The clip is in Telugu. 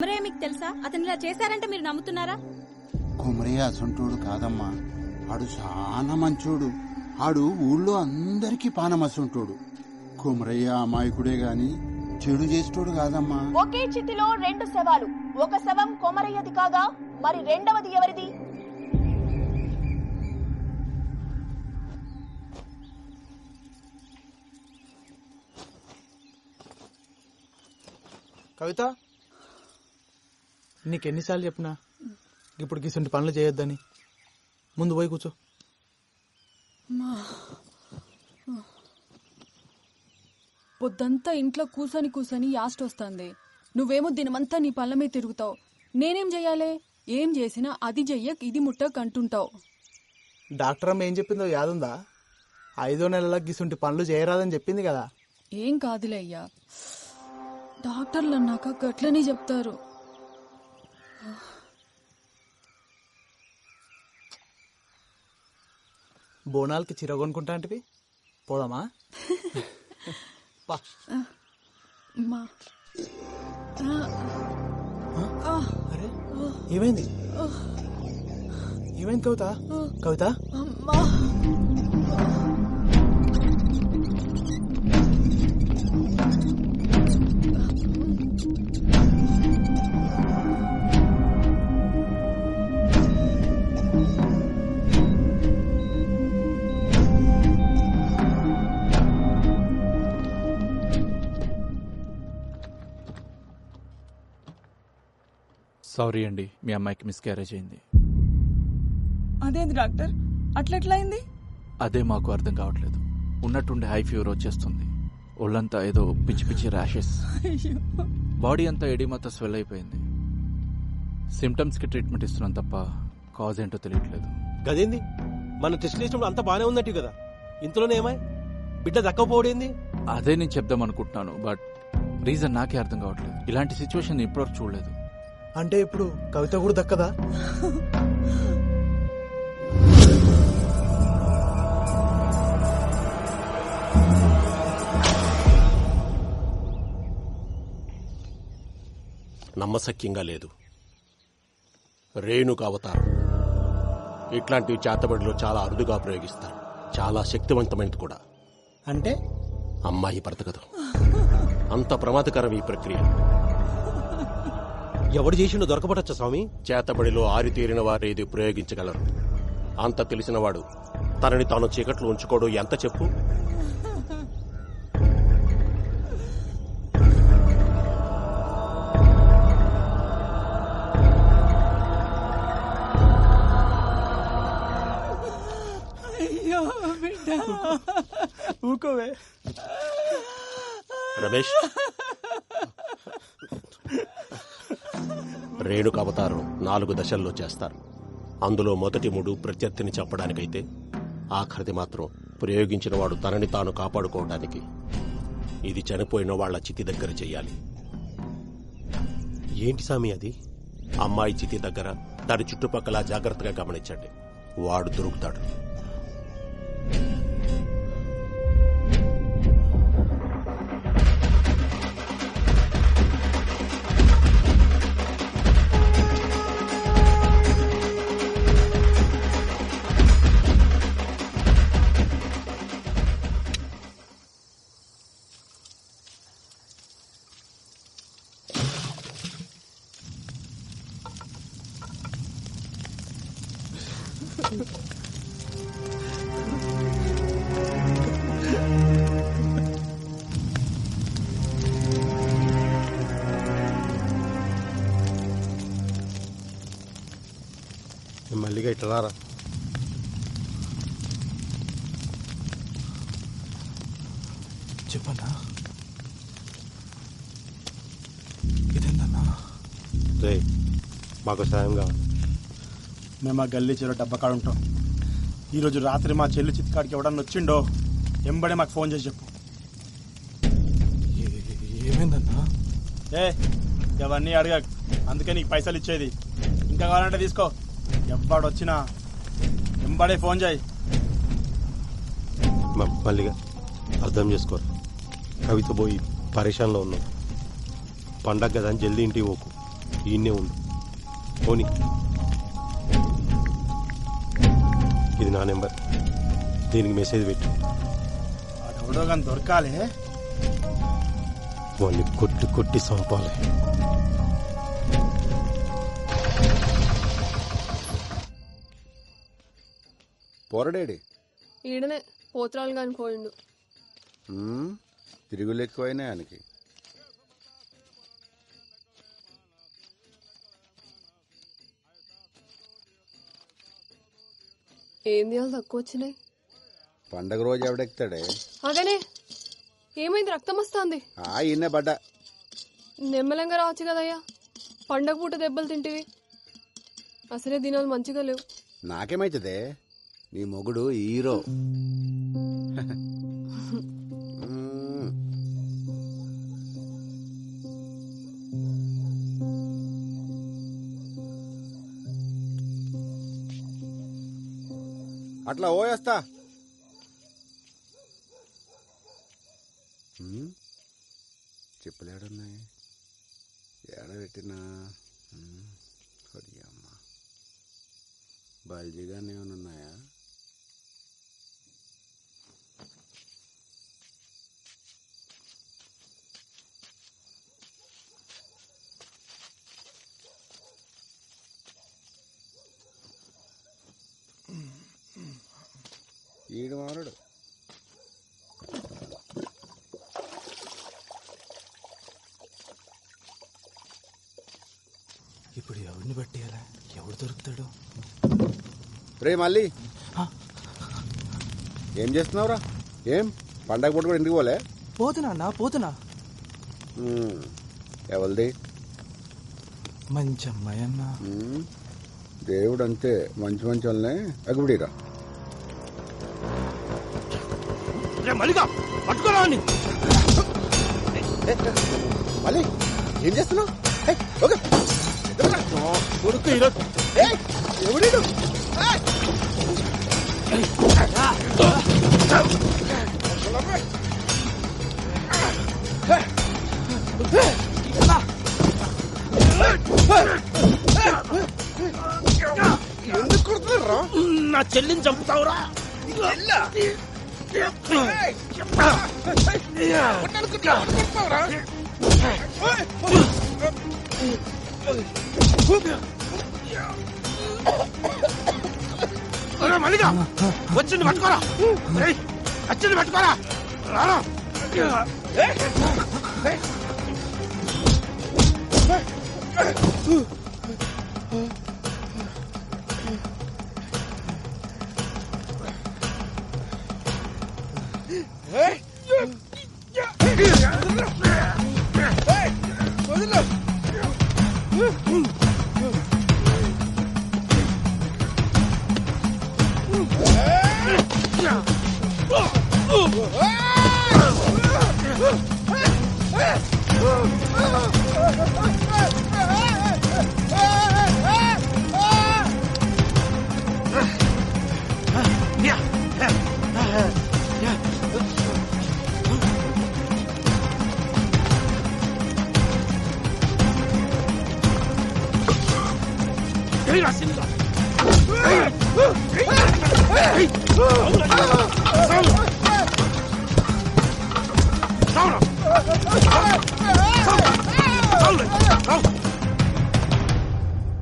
మరే మీకు తెలుసా? అతను ఇలా చేశారంటే మీరు నమ్ముతున్నారా? కుమరయ్య అసంటోడు కాదమ్మా. ఆడు చాలా మంచోడు. ఆడు ఊళ్ళో అందరికీ పానమసంటోడు కుమరయ్య అమాయకుడే గాని చెడు చేసేటోడు కాదమ్మా. ఒకే చితిలో రెండు శవాలు. ఒక శవం కొమరయ్యది కాగా మరి రెండవది ఎవరిది? కవిత? నీకెన్నిసార్లు చెప్పినా? ఇప్పుడు గిసంటి పనులు చేయొద్దని. ముందు పోయి కూర్చో. పొద్దంతా ఇంట్లో కూసని కూసని యాస్ట్ వస్తుంది. నువ్వేమో దినమంతా నీ పళ్ళ మీద తిరుగుతావు. నేనేం చెయ్యాలే ఏం చేసినా అది చెయ్యక్ ఇది ముట్టక్ అంటుంటావు. డాక్టర్ అమ్మ ఏం చెప్పిందో యాదుందా? ఐదో నెలల గిసుంటి పనులు చేయరాదని చెప్పింది కదా. ఏం కాదులే అయ్యా. డాక్టర్లు అన్నాక గట్లనే చెప్తారు. బోనాలకి చీర కొనుక్కుంటా అంటే పోదామా? అరే ఏమైంది? ఏమైంది కవిత? కవిత? సారీ అండి. మీ అమ్మాయికి మిస్క్యారేజ్ అయింది. అదేంది డాక్టర్? అట్లెట్లయింది? అదే మాకు అర్థం కావట్లేదు. ఉన్నట్టుండి హై ఫీవర్ వచ్చేస్తుంది. ఒళ్ళంతా ఏదో పిచ్చి పిచ్చి ర్యాషెస్ బాడీ అంతా ఎడిమతో స్వెల్ అయిపోయింది. సిమ్టమ్స్కి ట్రీట్మెంట్ ఇస్తున్నాం తప్ప కాజ్ ఏంటో తెలియట్లేదు. గదేంది? మన టెస్ట్ చేసినప్పుడు అంతా బానే ఉన్నట్టు కదా. ఇంతలోనే ఏమాయ్ బిడ్డ దక్కపోవడేంది అదే నేను చెప్దాం అనుకుంటున్నాను బట్ రీజన్ నాకే అర్థం కావట్లేదు. ఇలాంటి సిచ్యువేషన్ ఇప్పటివరకు చూడలేదు. అంటే ఇప్పుడు కవిత కూడా దక్కదా? నమ్మశక్యంగా లేదు. రేణుక అవతారం. ఇట్లాంటివి చేతబడిలో చాలా అరుదుగా ప్రయోగిస్తారు. చాలా శక్తివంతమైనది కూడా. అంటే? అమ్మాయి బ్రతకదు అంత ప్రమాదకరం ఈ ప్రక్రియ. ఎవడు చేసిండో దొరకబడచ్చా స్వామి? చేతబడిలో ఆరితేరిన వారు ఇది ప్రయోగించగలరు? అంత తెలిసినవాడు తనని తాను చీకట్లో ఉంచుకోడు ఎంత చెప్పు? ఊకోవే రమేష్ రేణుక అవతారం నాలుగు దశల్లో చేస్తారు. అందులో మొదటి మూడు ప్రత్యర్థిని చంపడానికైతే ఆఖరిది మాత్రం ప్రయోగించిన వాడు తనని తాను కాపాడుకోవడానికి. ఇది చనిపోయిన వాళ్ళ చితి దగ్గర చెయ్యాలి ఏంటి సామి అది? అమ్మాయి చితి దగ్గర దాని చుట్టుపక్కల జాగ్రత్తగా గమనించండి. వాడు దొరుకుతాడు. మల్లిగా ఇట్లా రారా చెప్పన్నా ఇదేందన్నా? రే మాకు సాయం కావాలి. మేము ఆ గల్లీ చెరువు డబ్బా కాడ ఉంటాం. ఈరోజు రాత్రి మా చెల్లి చిత్కాడికి ఎవడన్నా వచ్చిండో ఎంబడే మాకు ఫోన్ చేసి చెప్పు. ఏమైందన్నా? ఏ ఇవన్నీ అడగ అందుకే నీకు పైసలు ఇచ్చేది. ఇంకా కావాలంటే తీసుకో. ఎవ్వడొచ్చినా ఎంబడే ఫోన్ చేయి. మల్లిగా అర్థం చేసుకోరు. కవిత పోయి పరేషాన్లో ఉన్నాం. పండగ కదా అని జల్దీ ఇంటికి పోకు. ఈయనే ఉంది పోనీ. ఇది నా నెంబర్. దీనికి మెసేజ్ పెట్టు. ఎవడో కానీ దొరకాలి. వాళ్ళని కొట్టి కొట్టి చంపాలి. పొరడేడి? ఈడనే పోత్రాలు కాని పోయిండు. తిరుగులు ఎక్కువైనా ఆయనకి. ఏం చేయాలి తక్కువ వచ్చినాయి? పండగ రోజు ఎవడెక్తాడే అగనే ఏమైంది? రక్తం వస్తుంది. ఆ ఈయనే పడ్డా. నెమ్మలంగా రావచ్చు కదయ్యా. పండగ పూట దెబ్బలు తింటివి. అసలే దినాలు మంచిగా లేవు. నాకేమైతుందే? నీ మొగుడు హీరో. అట్లా ఓయేస్తా. మ్మ్. చెప్పులు ఏడున్నాయి ఏడ పెట్టినా? మ్మ్. కొడి బల్జీగానే ఏమైనా ఉన్నాయా? ఈడు మారడు. ఇప్పుడు ఎవరిని పట్టేయాలా ఎవడు దొరుకుతాడు? రే మళ్ళీ. ఏం చేస్తున్నావురా? ఏం? పండగ పూట కూడా ఇంటికి పోలే? పోతున్నా నా పోతున్నా. ఎవరిది? మంచి అమ్మాయి అన్న. దేవుడు అంతే మంచి మంచి వాళ్ళనే. మల్లిగా పట్టుకోరా మళ్ళీ ఏం చేస్తున్నావు ఓకే. కొడుకు ఈరోజు ఏయ్, ఎవడీడు? ఏయ్. ఎందుకు కొడుతున్నారా నా చెల్లిని చంపుతావురా మల్లిగా వచ్చింది పట్టుకోరా వచ్చింది పట్టుకోరా రారా 내려왔습니다. 싸우라! 싸우라! 싸우라! 싸우라! 싸우라!